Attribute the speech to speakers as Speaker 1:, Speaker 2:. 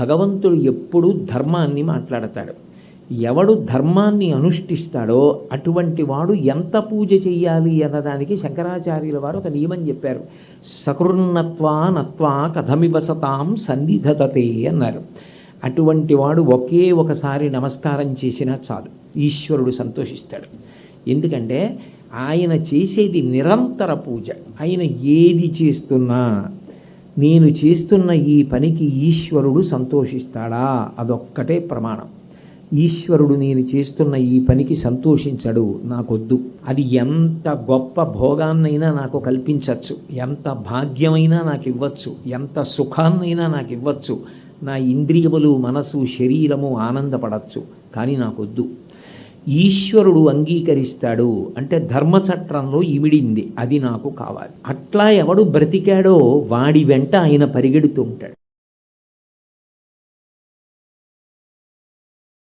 Speaker 1: భగవంతుడు ఎప్పుడూ ధర్మాన్ని మాట్లాడతాడు. ఎవడు ధర్మాన్ని అనుష్ఠిస్తాడో అటువంటి వాడు ఎంత పూజ చెయ్యాలి అన్నదానికి శంకరాచార్యుల వారు ఒక నియమం చెప్పారు. సకృన్నత్వా నత్వా కథమివసతాం సన్నిధతతే అన్నారు. అటువంటి వాడు ఒకే ఒకసారి నమస్కారం చేసినా చాలు. ఈశ్వరుడు సంతోషిస్తాడు. ఎందుకంటే ఆయన చేసేది నిరంతర పూజ. ఆయన ఏది చేస్తున్నా నేను చేస్తున్న ఈ పనికి ఈశ్వరుడు సంతోషిస్తాడా? అదొక్కటే ప్రమాణం. ఈశ్వరుడు నేను చేస్తున్న ఈ పనికి సంతోషించడు నాకొద్దు. అది ఎంత గొప్ప భోగాన్నైనా నాకు కల్పించవచ్చు ఎంత భాగ్యమైనా నాకు ఇవ్వచ్చు ఎంత సుఖాన్నైనా నాకు ఇవ్వచ్చు నా ఇంద్రియములు మనసు శరీరము ఆనందపడచ్చు. కానీ నాకొద్దు. ఈశ్వరుడు అంగీకరిస్తాడు అంటే ధర్మచట్రంలో ఇమిడింది అది నాకు కావాలి. అట్లా ఎవడు బ్రతికాడో వాడి వెంట ఆయన పరిగెడుతూ ఉంటాడు.